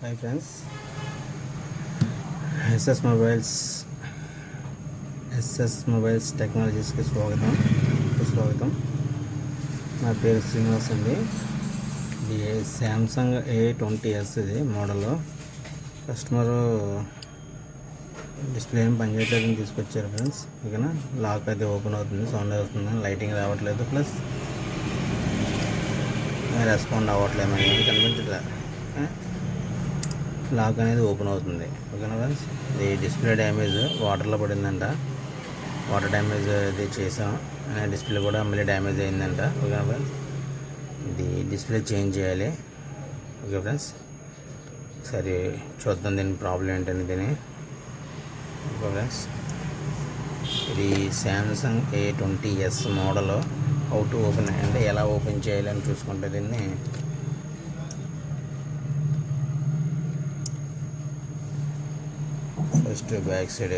Hi friends SS mobiles SS mobiles టెక్నాలజీస్కి స్వాగతం. స్వాగతం. నా పేరు శ్రీనివాస్ అండి. ఇది శాంసంగ్ ఏ ట్వంటీ ఎస్ ఇది మోడల్. కస్టమరు డిస్ప్లే ఏం పనిచేయట్లేదని తీసుకొచ్చారు ఫ్రెండ్స్. ఓకేనా? లాక్ అయితే ఓపెన్ అవుతుంది సౌండ్ వస్తుంది లైటింగ్ రావట్లేదు ప్లస్ రెస్పాండ్ అవ్వట్లేదు మనకి కనిపించట్లేదు లాక్ అనేది ఓపెన్ అవుతుంది. ఓకేనా ఫ్రెండ్స్? ఇది డిస్ప్లే డ్యామేజ్ వాటర్లో పడిందంట. వాటర్ డ్యామేజ్ ఇది చేసాం డిస్ప్లే కూడా మళ్ళీ డ్యామేజ్ అయిందంట. ఓకేనా ఫ్రెండ్స్? ఇది డిస్ప్లే చేంజ్ చేయాలి. Okay friends? సరే చూద్దాం దీని ప్రాబ్లం ఏంటని దీని. Okay friends? ఇది Samsung A twenty S model how to open అంటే ఎలా ఓపెన్ చేయాలని చూసుకుంటే దీన్ని ఫస్ట్ బ్యాక్ సైడ్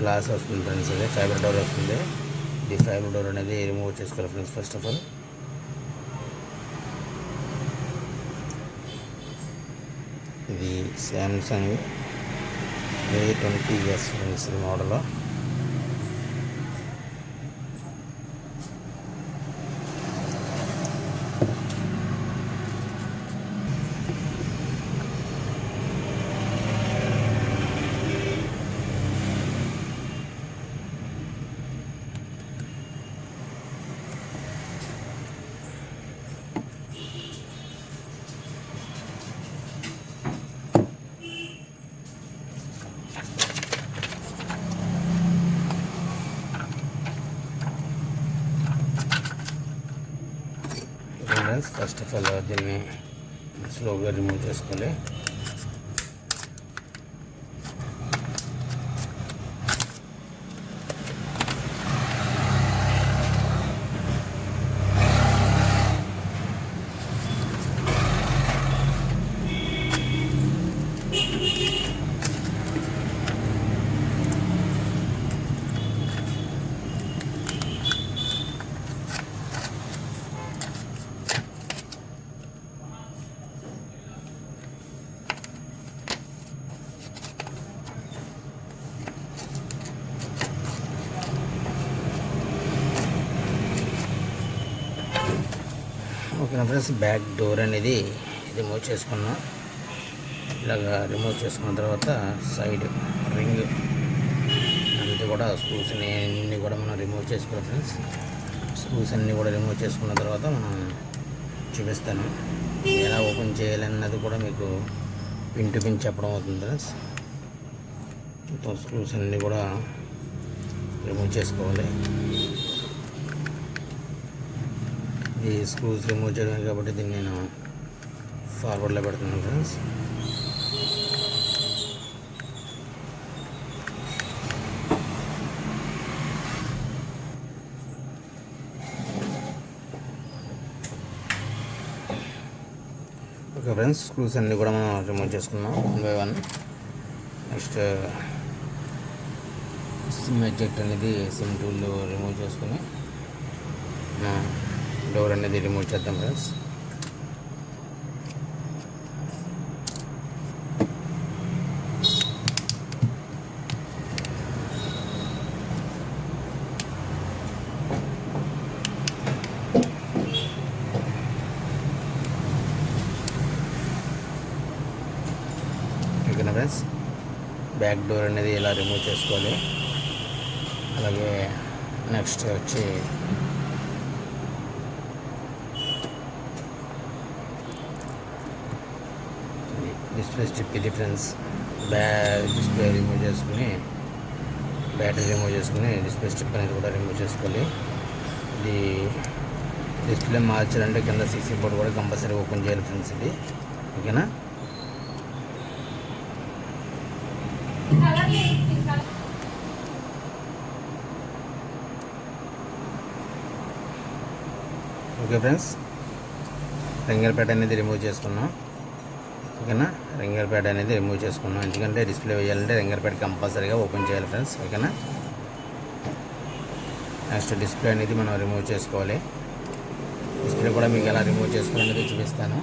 గ్లాస్ వస్తుంది ఫ్రెండ్స్ అదే ఫైబర్ డోర్ వస్తుంది. ఈ ఫైబర్ డోర్ అనేది రిమూవ్ చేసుకోవాలి ఫ్రెండ్స్ ఫస్ట్ ఆఫ్ ఆల్ ఇది Samsung A twenty S friends model friends first of all దీన్ని స్లోగా రిమూవ్ చేసుకోవాలి. ఓకేనా ఫ్రెండ్స్ బ్యాక్ డోర్ అనేది రిమూవ్ చేసుకున్నాం. ఇలాగా రిమూవ్ చేసుకున్న తర్వాత సైడ్ రింగ్ అంతా కూడా స్క్రూస్ అన్నీ కూడా మనం రిమూవ్ చేసుకోవాలి ఫ్రెండ్స్. స్క్రూస్ అన్నీ కూడా రిమూవ్ చేసుకున్న తర్వాత మనం చూపిస్తాను. ఎలా ఓపెన్ చేయాలన్నది కూడా మీకు పిన్ టు పిన్ చెప్పడం అవుతుంది ఫ్రెండ్స్. మొత్తం స్క్రూస్ అన్నీ కూడా రిమూవ్ చేసుకోవాలి. ఈ స్క్రూస్ రిమూవ్ చేయడం కాబట్టి దీన్ని నేను ఫార్వర్డ్లో పెడుతున్నాను ఫ్రెండ్స్ ఓకే ఫ్రెండ్స్ స్క్రూస్ అన్నీ కూడా మనం రిమూవ్ చేసుకున్నాం one by one next SIM eject అనేది సిమ్ టూల్ రిమూవ్ చేసుకుని డోర్ అనేది రిమూవ్ చేద్దాం ఫ్రెండ్స్ ఓకేనా ఫ్రెండ్స్ బ్యాక్ డోర్ అనేది ఇలా రిమూవ్ చేసుకోవాలి? అలాగే నెక్స్ట్ వచ్చి డిస్ప్లే స్ట్రిప్ ఇది ఫ్రెండ్స్ బ్యా డిస్ప్లే రిమూవ్ చేసుకుని బ్యాటరీ రిమూవ్ చేసుకుని డిస్ప్లే స్ట్రిప్ అనేది కూడా రిమూవ్ చేసుకోవాలి. ఇది డిస్ప్లే మార్చాలంటే కింద సీసీ బోర్డు కూడా కంపల్సరీ ఓపెన్ చేయాలి ఫ్రెండ్స్ ఇది. ఓకేనా? ఓకే ఫ్రెండ్స్ రింగర్ అనేది రిమూవ్ చేసుకున్నాం. ఓకేనా? రింగర్ ప్యాడ్ అనేది రిమూవ్ చేసుకున్నాం. ఎందుకంటే డిస్ప్లే వేయాలంటే రింగర్ ప్యాడ్ కంపల్సరీగా ఓపెన్ చేయాలి ఫ్రెండ్స్ ఓకేనా? నెక్స్ట్ డిస్ప్లే అనేది మనం రిమూవ్ చేసుకోవాలి. డిస్ప్లే కూడా మీకు ఎలా రిమూవ్ చేసుకోవాలనేది చూపిస్తాను.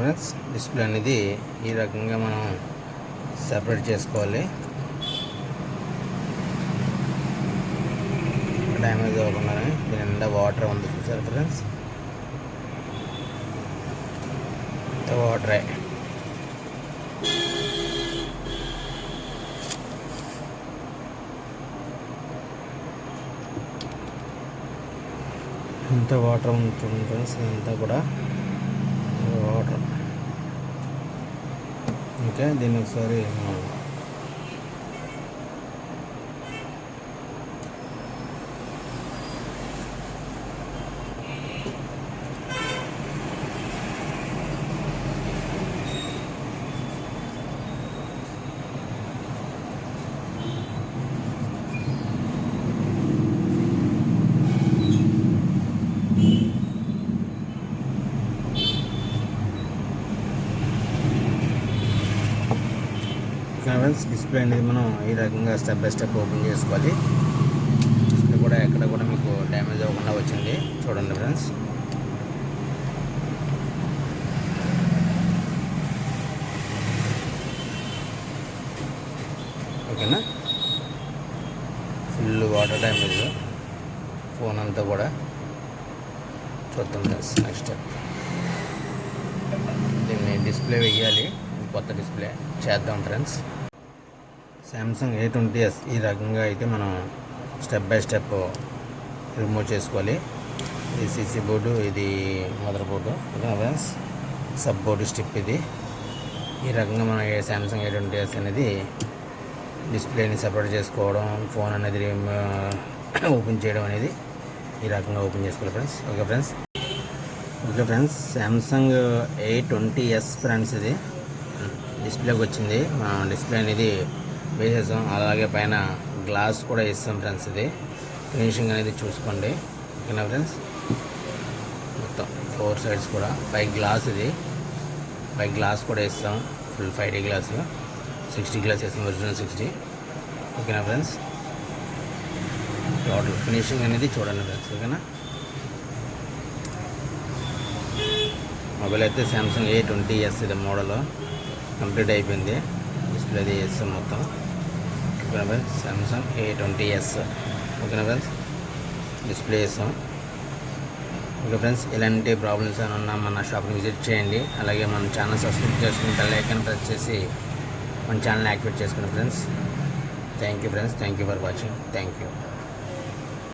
ఫ్రెండ్స్ డిస్ప్లే అనేది ఈ రకంగా మనం సెపరేట్ చేసుకోవాలి. డ్యామేజ్ అవ్వకుండా దీని నిండా వాటర్ ఉంది చూసారు ఫ్రెండ్స్? వాటరే. ఎంత వాటర్ ఉంటుంది ఫ్రెండ్స్ ఇదంతా కూడా వాటర్ ఓకే దీన్ని ఒకసారి మనం ఫ్రెండ్స్ డిస్ప్లే అనేది మనం ఈ రకంగా స్టెప్ బై స్టెప్ ఓపెన్ చేసుకోవాలి. డిస్ప్లే కూడా ఎక్కడ కూడా మీకు డ్యామేజ్ అవ్వకుండా వచ్చింది. చూడండి ఫ్రెండ్స్ ఓకేనా ఫుల్ వాటర్ డ్యామేజ్ ఫోన్ అంతా కూడా. చూద్దాం ఫ్రెండ్స్ నెక్స్ట్ స్టెప్ దీన్ని డిస్ప్లే వెయ్యాలి. కొత్త డిస్ప్లే చేద్దాం friends Samsung A twenty S ఈ రకంగా అయితే మనం స్టెప్ బై స్టెప్ రిమూవ్ చేసుకోవాలి. ఇది సీసీ బోర్డు ఇది మదర్ బోర్డు ఓకేనా ఫ్రెండ్స్ సబ్ బోర్డు స్టిప్ ఇది. ఈ రకంగా మనం ఏ శాంసంగ్ ఏ ట్వంటీ ఎస్ అనేది డిస్ప్లేని సపరేట్ చేసుకోవడం ఫోన్ అనేది ఓపెన్ చేయడం అనేది ఈ రకంగా ఓపెన్ చేసుకోవాలి friends okay friends okay friends Samsung A twenty S friends ఇది. డిస్ప్లేకి వచ్చింది. డిస్ప్లే అనేది వేసేసాం అలాగే పైన గ్లాస్ కూడా ఇస్తాం ఫ్రెండ్స్ ఇది. ఫినిషింగ్ అనేది చూసుకోండి. ఓకేనా ఫ్రెండ్స్? మొత్తం ఫోర్ సైడ్స్ కూడా. పై గ్లాస్ ఇది. పై గ్లాస్ కూడా ఇస్తాం full five D glass. Sixty glass వేస్తాం. Original sixty. ఓకేనా ఫ్రెండ్స్? టోటల్ ఫినిషింగ్ అనేది చూడండి ఫ్రెండ్స్. ఓకేనా? మొబైల్ అయితే శాంసంగ్ ఏ ట్వంటీ ఎస్ ఇది మోడల్. కంప్లీట్ అయిపోయింది. డిస్ప్లే అది మొత్తం. ఓకేనా friends Samsung A twenty S ఓకేనా ఫ్రెండ్స్ డిస్ప్లే చేస్తాం. ఓకే ఫ్రెండ్స్ ఇలాంటి ప్రాబ్లమ్స్ అని ఉన్నా మన షాప్ని విజిట్ చేయండి. అలాగే మన ఛానల్ సబ్స్క్రైబ్ చేసుకుని బెల్ ఐకాన్ ప్రెస్ చేసి మన ఛానల్ని యాక్టివేట్ చేసుకుని friends thank you friends thank you for watching thank you